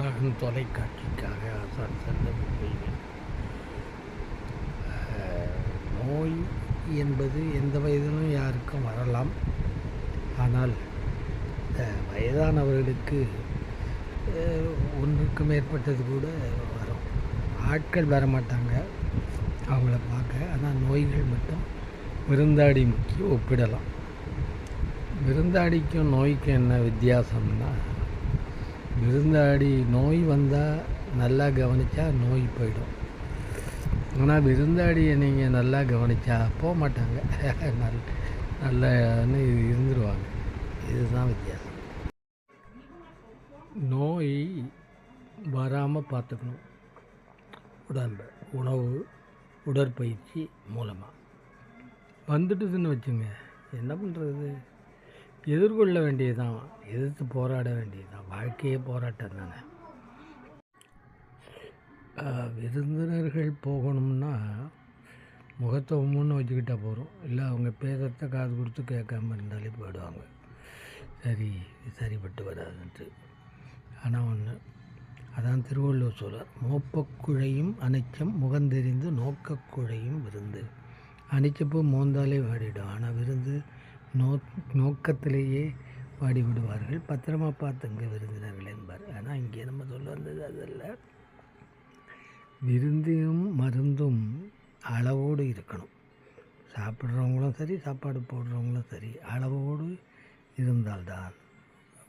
உலகம் தொலைக்காட்சிக்காக ஆசான் செல்லும் நோய் என்பது எந்த வயதிலும் யாருக்கும் வரலாம். ஆனால் இந்த வயதானவர்களுக்கு ஒன்றுக்கு மேற்பட்டது கூட வரும். ஆட்கள் வர மாட்டாங்க அவங்கள பார்க்க. ஆனால் நோய்கள் மட்டும் விருந்தாடி முக்கிய ஒப்பிடலாம். விருந்தாடிக்கும் நோய்க்கும் என்ன வித்தியாசம்னா விருந்தாடி நோய் வந்தால் நல்லா கவனித்தா நோய் போயிடும். ஆனால் விருந்தாடியை நீங்கள் நல்லா கவனித்தா போக மாட்டாங்க. நல் நல்லன்னு இருந்துருவாங்க. இதுதான் வித்தியாசம். நோய் வராமல் பார்த்துக்கணும் உடம்பு உணவு உடற்பயிற்சி மூலமாக வந்துட்டுதுன்னு வச்சுங்க என்ன பண்ணுறது எதிர்கொள்ள வேண்டியதுதான். எதிர்த்து போராட வேண்டியதுதான். வாழ்க்கையே போராட்டம் தானே. விருந்தினர்கள் போகணும்னா முகத்தை உம்முன்னு வச்சுக்கிட்டால் போகிறோம் இல்லை அவங்க பேரத்தை காது கொடுத்து கேட்காம இருந்தாலே போயிடுவாங்க. சரி சரிப்பட்டு வராதுன்ட்டு. ஆனால் ஒன்று அதான் திருவள்ளுவர் சொல்கிறார் மோப்பக்குழையும் அனைச்சம் முகந்தெறிந்து நோக்கக்குழையும் விருந்து. அணைச்சப்போ மோந்தாலே வாடிடும். ஆனால் விருந்து நோ நோக்கத்திலேயே பாடிவிடுவார்கள். பத்திரமா பார்த்துங்க விருந்தினர்கள் என்பார். ஆனால் இங்கே நம்ம சொல்ல வந்தது அதல்ல. விருந்தும் மருந்தும் அளவோடு இருக்கணும். சாப்பிட்றவங்களும் சரி சாப்பாடு போடுறவங்களும் சரி அளவோடு இருந்தால்தான்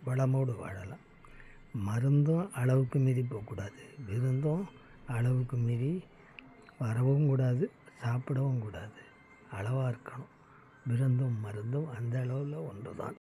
வளமோடு வாழலாம். மருந்தும் அளவுக்கு மீறி போகக்கூடாது. விருந்தும் அளவுக்கு மீறி வரவும் கூடாது சாப்பிடவும் கூடாது. அளவாக இருக்கணும். விருந்தும் மருந்தும் அந்த அளவில் ஒன்று தான்